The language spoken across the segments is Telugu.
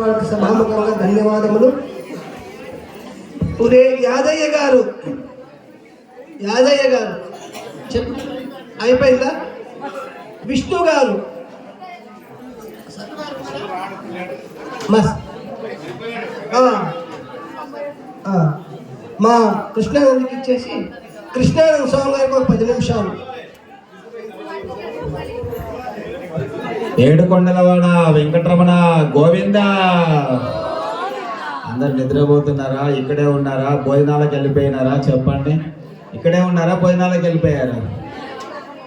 వాళ్ళకి సభాముఖంగా ధన్యవాదములు. ఒరే యాదయ్య గారు. యాదయ్య గారు. చెప్పు. అయిపోయిందా? విష్ణు గారు. మస్. మా కృష్ణానందకి ఇచ్చేసి కృష్ణానంద స్వామి గారికి ఒక పది నిమిషాలు. ఏడుకొండలవాడ వెంకటరమణ గోవింద. అందరు నిద్రపోతున్నారా? ఇక్కడే ఉన్నారా? భోజనాలకు వెళ్ళిపోయినారా? చెప్పండి. ఇక్కడే ఉన్నారా? భోజనాలకు వెళ్ళిపోయారా?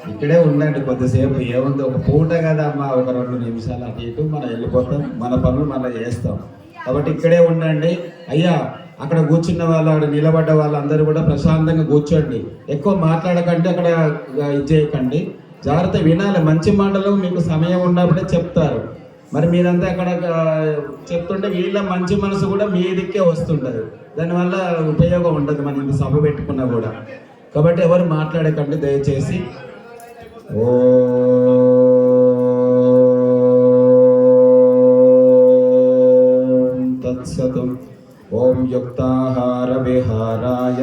ఇక్కడే ఉండండి కొద్దిసేపు. ఏముంది? ఒక పూట కదా అమ్మా ఒక రెండు నిమిషాలు అటు ఇటు మనం వెళ్ళిపోతాం. మన పనులు మనం చేస్తాం. కాబట్టి ఇక్కడే ఉండండి. అయ్యా అక్కడ కూర్చున్న వాళ్ళు అక్కడ నిలబడ్డ వాళ్ళందరూ కూడా ప్రశాంతంగా కూర్చోండి. ఎక్కువ మాట్లాడకండి అక్కడ ఇది చేయకండి. జాగ్రత్త వినాలి. మంచి మాటలు మీకు సమయం ఉన్నప్పుడే చెప్తారు. మరి మీరంతా అక్కడ చెప్తుంటే వీళ్ళ మంచి మనసు కూడా మీ దిక్కే వస్తుంటుంది. దానివల్ల ఉపయోగం ఉండదు మనం ఇంత సభ పెట్టుకున్నా కూడా. కాబట్టి ఎవరు మాట్లాడకండి దయచేసి. ఓం తత్సతం. ఓం యుక్తాహార విహారాయ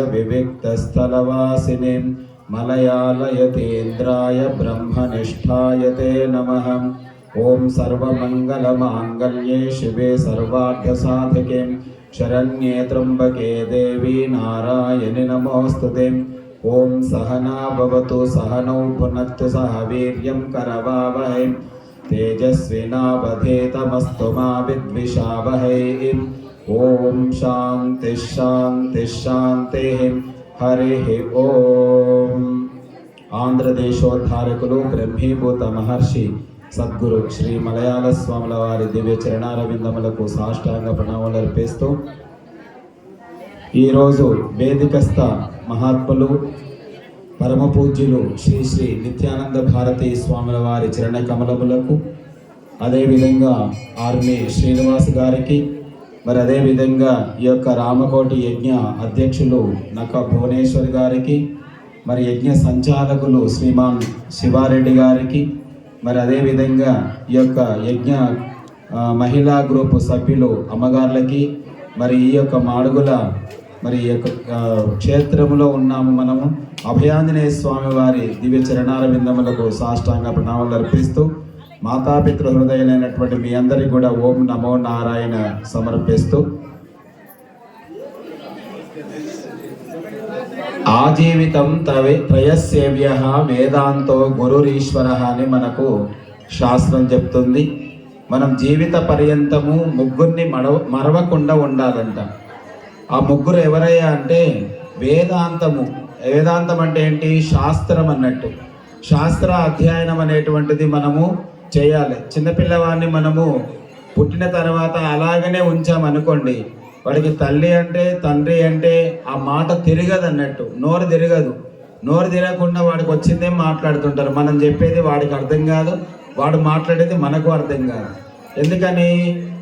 వివిక్తస్థలవాసినే మలయాలయతేంద్రాయ బ్రహ్మనిష్టాయ తే నమః ఓం సర్వమంగళమాంగళ్యే శివే సర్వార్థసాధకే శరణ్యే త్రంబకే దేవి నారాయణి నమోస్తుతే ఓం సహనా భవతు సహనౌ పునత్తు సహ వీర్యం కరవావహై తేజస్వినావధేతమస్తు మా విద్విషావహై ఓం శాంతి శాంతి శాంతి హరి ఓం. ఆంధ్రదేశోద్ధారకులు బ్రహ్మీభూత మహర్షి సద్గురు శ్రీ మలయాళ స్వాముల వారి దివ్య చరణారవిందములకు సాష్టాంగ ప్రణామాలు అర్పిస్తూ ఈరోజు వేదికస్థ మహాత్ములు పరమ పూజ్యులు శ్రీ శ్రీ నిత్యానంద భారతి స్వాముల వారి చరణ కమలములకు అదేవిధంగా ఆర్మీ శ్రీనివాస్ గారికి మరి అదేవిధంగా ఈ యొక్క రామకోటి యజ్ఞ అధ్యక్షులు నక్క భువనేశ్వర్ గారికి మరి యజ్ఞ సంచాలకులు శ్రీమాన్ శివారెడ్డి గారికి మరి అదేవిధంగా ఈ యొక్క యజ్ఞ మహిళా గ్రూప్ సభ్యులు అమ్మగారులకి మరి ఈ యొక్క మాడుగుల మరి ఈ యొక్క క్షేత్రంలో క్షేత్రములో ఉన్నాము మనము. అభయాంజనేయ స్వామి వారి దివ్య చరణాల విందములకు సాష్టాంగ ప్రణామాలు అర్పిస్తూ మాతాపితృ హృదయులైనటువంటి మీ అందరికీ కూడా ఓం నమో నారాయణ సమర్పిస్తూ. ఆజీవితం తవే త్రయసేవ్య వేదాంతో గురురీశ్వర అని మనకు శాస్త్రం చెప్తుంది. మనం జీవిత పర్యంతము ముగ్గురిని మడవ మరవకుండా ఉండాలంట. ఆ ముగ్గురు ఎవరయ్యా అంటే వేదాంతము. వేదాంతం అంటే ఏంటి? శాస్త్రం అన్నట్టు. శాస్త్ర అధ్యయనం అనేటువంటిది మనము చేయాలి. చిన్నపిల్లవాడిని మనము పుట్టిన తర్వాత అలాగనే ఉంచామనుకోండి వాడికి తల్లి అంటే తండ్రి అంటే ఆ మాట తిరగదు అన్నట్టు నోరు తిరగదు. నోరు తిరగకుండా వాడికి వచ్చిందే మాట్లాడుతుంటారు. మనం చెప్పేది వాడికి అర్థం కాదు వాడు మాట్లాడేది మనకు అర్థం కాదు. ఎందుకని?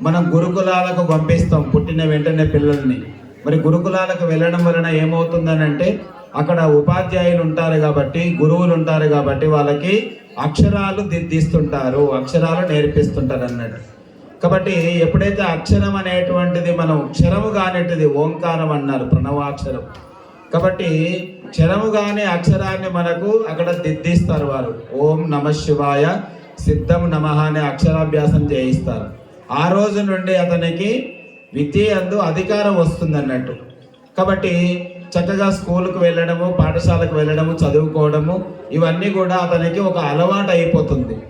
మనం గురుకులాలకు పంపిస్తాం పుట్టిన వెంటనే పిల్లల్ని. మరి గురుకులాలకు వెళ్ళడం వలన ఏమవుతుందని అంటే అక్కడ ఉపాధ్యాయులు ఉంటారు కాబట్టి గురువులు ఉంటారు కాబట్టి వాళ్ళకి అక్షరాలు దిద్దిస్తుంటారు అక్షరాలు నేర్పిస్తుంటారు అన్నట్టు కాబట్టి ఎప్పుడైతే అక్షరం అనేటువంటిది మనం క్షరము కానిటిది ఓంకారం అన్నారు ప్రణవాక్షరం. కాబట్టి క్షరము కాని అక్షరాన్ని మనకు అక్కడ దిద్దిస్తారు వారు. ఓం నమ శివాయ సిద్ధం నమ అనే అక్షరాభ్యాసం చేయిస్తారు. ఆ రోజు నుండి అతనికి విద్య అందు అధికారం వస్తుంది అన్నట్టు కాబట్టి చక్కగా స్కూల్కి వెళ్ళడము పాఠశాలకు వెళ్ళడము చదువుకోవడము ఇవన్నీ కూడా అతనికి ఒక అలవాటు అయిపోతుంది.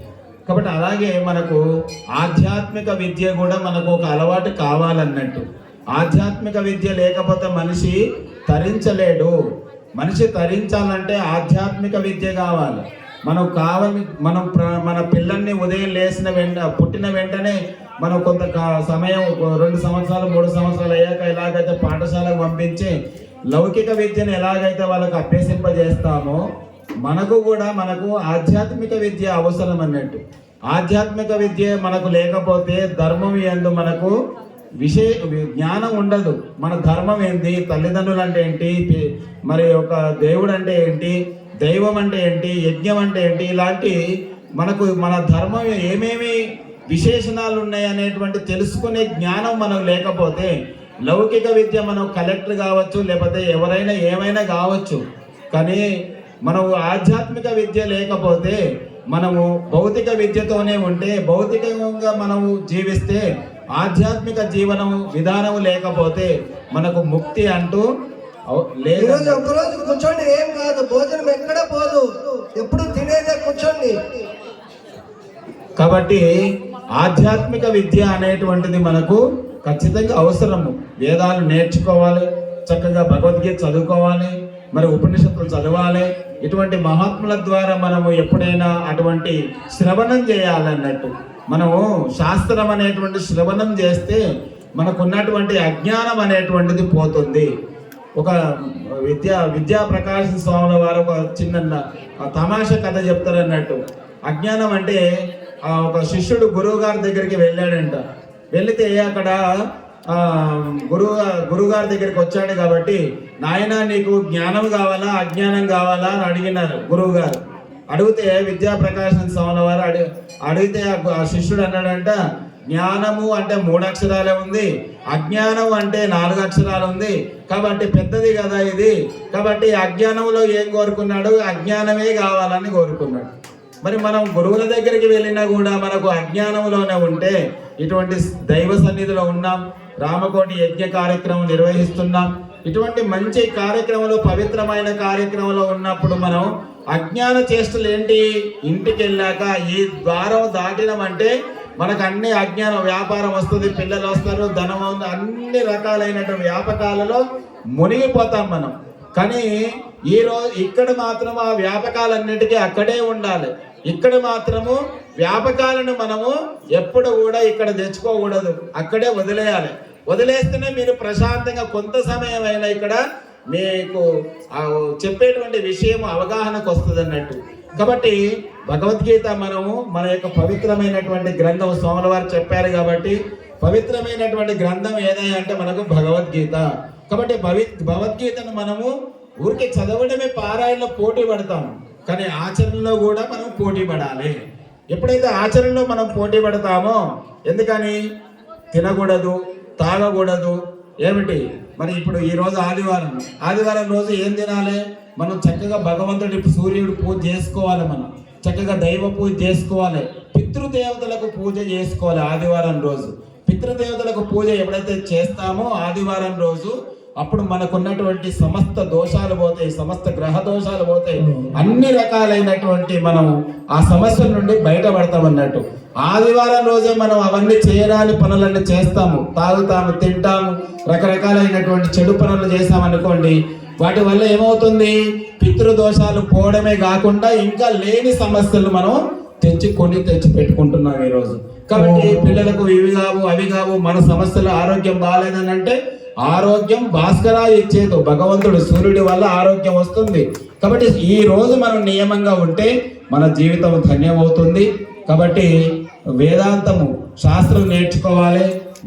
కాబట్టి అలాగే మనకు ఆధ్యాత్మిక విద్య కూడా మనకు ఒక అలవాటు కావాలన్నట్టు. ఆధ్యాత్మిక విద్య లేకపోతే మనిషి తరించలేడు. మనిషి తరించాలంటే ఆధ్యాత్మిక విద్య కావాలి. మనం కావాలి మనం ప్ర- మన పిల్లల్ని ఉదయం లేచిన వెంట పుట్టిన వెంటనే మనం కొంత సమయం రెండు సంవత్సరాలు మూడు సంవత్సరాలు అయ్యాక ఎలాగైతే పాఠశాలకు పంపించి లౌకిక విద్యను ఎలాగైతే వాళ్ళకు అభ్యసింపజేస్తామో మనకు కూడా మనకు ఆధ్యాత్మిక విద్య అవసరం అన్నట్టు. ఆధ్యాత్మిక విద్య మనకు లేకపోతే ధర్మం ఎందు మనకు విషయ జ్ఞానం ఉండదు. మన ధర్మం ఏంటి? తల్లిదండ్రులు అంటే ఏంటి? మరి ఒక దేవుడు అంటే ఏంటి? దైవం అంటే ఏంటి? యజ్ఞం అంటే ఏంటి? ఇలాంటి మనకు మన ధర్మం ఏమేమి విశేషణాలు ఉన్నాయి అనేటువంటి తెలుసుకునే జ్ఞానం మనకు లేకపోతే లౌకిక విద్య మనం కలెక్టర్ కావచ్చు లేకపోతే ఎవరైనా ఏమైనా కావచ్చు. కానీ మనకు ఆధ్యాత్మిక విద్య లేకపోతే మనము భౌతిక విద్యతోనే ఉంటే భౌతికంగా మనము జీవిస్తే ఆధ్యాత్మిక జీవనం విధానం లేకపోతే మనకు ముక్తి అంటూ లేదు ఒక్కరోజు కూర్చోండి ఏం కాదు భోజనం ఎక్కడ పోదు ఎప్పుడు తినేదే కూర్చోండి. కాబట్టి ఆధ్యాత్మిక విద్య అనేటువంటిది మనకు ఖచ్చితంగా అవసరము. వేదాలు నేర్చుకోవాలి చక్కగా భగవద్గీత చదువుకోవాలి మరి ఉపనిషత్తులు చదవాలి. ఇటువంటి మహాత్ముల ద్వారా మనము ఎప్పుడైనా అటువంటి శ్రవణం చేయాలన్నట్టు. మనము శాస్త్రం అనేటువంటి శ్రవణం చేస్తే మనకున్నటువంటి అజ్ఞానం అనేటువంటిది పోతుంది. ఒక విద్యా విద్యా ప్రకాశ స్వాముల వారు ఒక చిన్న తమాషా కథ చెప్తారన్నట్టు. అజ్ఞానం అంటే ఒక శిష్యుడు గురువు గారి దగ్గరికి వెళ్ళాడంట. వెళితే అక్కడ గురువు గురువుగారి దగ్గరికి వచ్చాడు కాబట్టి నాయన నీకు జ్ఞానం కావాలా అజ్ఞానం కావాలా? అని అడిగినారు గురువు గారు అడిగితే విద్యా ప్రకాశం వారు అడి అడిగితే ఆ శిష్యుడు అన్నాడంట జ్ఞానము అంటే మూడు అక్షరాలే ఉంది అజ్ఞానం అంటే నాలుగు అక్షరాలు ఉంది. కాబట్టి పెద్దది కదా ఇది. కాబట్టి అజ్ఞానంలో ఏం కోరుకున్నాడు? అజ్ఞానమే కావాలని కోరుకున్నాడు. మరి మనం గురువుల దగ్గరికి వెళ్ళినా కూడా మనకు అజ్ఞానంలోనే ఉంటే ఇటువంటి దైవ సన్నిధిలో ఉన్నాం. రామకోటి యజ్ఞ కార్యక్రమం నిర్వహిస్తున్నాం. ఇటువంటి మంచి కార్యక్రమంలో పవిత్రమైన కార్యక్రమంలో ఉన్నప్పుడు మనం అజ్ఞాన చేష్టలు ఏంటి? ఇంటికి వెళ్ళాక ఈ ద్వారం దాటినామంటే మనకు అన్ని అజ్ఞాన వ్యాపారం వస్తుంది పిల్లలు వస్తారు ధనం అన్ని రకాలైనటువంటి వ్యాపకాలలో మునిగిపోతాం మనం. కానీ ఈరోజు ఇక్కడ మాత్రం ఆ వ్యాపకాలన్నిటికీ అక్కడే ఉండాలి. ఇక్కడ మాత్రము వ్యాపకాలను మనము ఎప్పుడు కూడా ఇక్కడ తెచ్చుకోకూడదు. అక్కడే వదిలేయాలి. వదిలేస్తేనే మీరు ప్రశాంతంగా కొంత సమయం అయినా ఇక్కడ మీకు చెప్పేటువంటి విషయం అవగాహనకు వస్తుంది అన్నట్టు. కాబట్టి భగవద్గీత మనము మన యొక్క పవిత్రమైనటువంటి గ్రంథం స్వాముల వారు చెప్పారు కాబట్టి పవిత్రమైనటువంటి గ్రంథం ఏదైనా అంటే మనకు భగవద్గీత. కాబట్టి భవి భగవద్గీతను మనము ఊరికి చదవడమే పారాయణలో పోటీ పడతాము. కానీ ఆచరణలో కూడా మనం పోటీ పడాలి. ఎప్పుడైతే ఆచరణలో మనం పోటీ పడతామో ఎందుకని? తినకూడదు తాగకూడదు ఏమిటి? మరి ఇప్పుడు ఈరోజు ఆదివారం. ఆదివారం రోజు ఏం తినాలి? మనం చక్కగా భగవంతుడి సూర్యుడు పూజ చేసుకోవాలి మనం. చక్కగా దైవ పూజ చేసుకోవాలి. పితృదేవతలకు పూజ చేసుకోవాలి ఆదివారం రోజు. పితృదేవతలకు పూజ ఎప్పుడైతే చేస్తామో ఆదివారం రోజు అప్పుడు మనకున్నటువంటి సమస్త దోషాలు పోతాయి సమస్త గ్రహ దోషాలు పోతాయి. అన్ని రకాలైనటువంటి మనం ఆ సమస్యల నుండి బయటపడతాం అన్నట్టు. ఆదివారం రోజే మనం అవన్నీ చేయరాని పనులన్నీ చేస్తాము. తాగుతాము తింటాము రకరకాలైనటువంటి చెడు పనులు చేసామనుకోండి వాటి వల్ల ఏమవుతుంది? పితృదోషాలు పోవడమే కాకుండా ఇంకా లేని సమస్యలు మనం తెచ్చి కొని తెచ్చి పెట్టుకుంటున్నాం ఈ రోజు కాబట్టి పిల్లలకు ఇవి కావు అవి కావు మన సమస్యలు ఆరోగ్యం బాగాలేదని అంటే ఆరోగ్యం భాస్కరా ఇచ్చేదు. భగవంతుడు సూర్యుడి వల్ల ఆరోగ్యం వస్తుంది. కాబట్టి ఈ రోజు మనం నియమంగా ఉంటే మన జీవితం ధన్యమవుతుంది. కాబట్టి వేదాంతము శాస్త్రం నేర్చుకోవాలి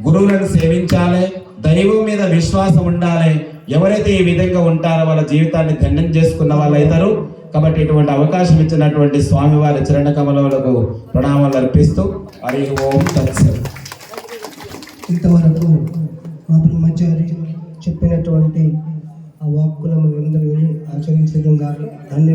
గురువులను సేవించాలి దైవం మీద విశ్వాసం ఉండాలి. ఎవరైతే ఈ విధంగా ఉంటారో వాళ్ళ జీవితాన్ని ధన్యం చేసుకున్న వాళ్ళు అవుతారు. కాబట్టి ఇటువంటి అవకాశం ఇచ్చినటువంటి స్వామివారి చరణ కమలములకు ప్రణామాలు అర్పిస్తూ హరి ఓం తత్సత్ ఇంతవరకు మా బ్రహ్మచారి చెప్పినటువంటి ఆ వాక్కులను అందరూ ఆచరించడం కానీ ధన్యవాదాలు.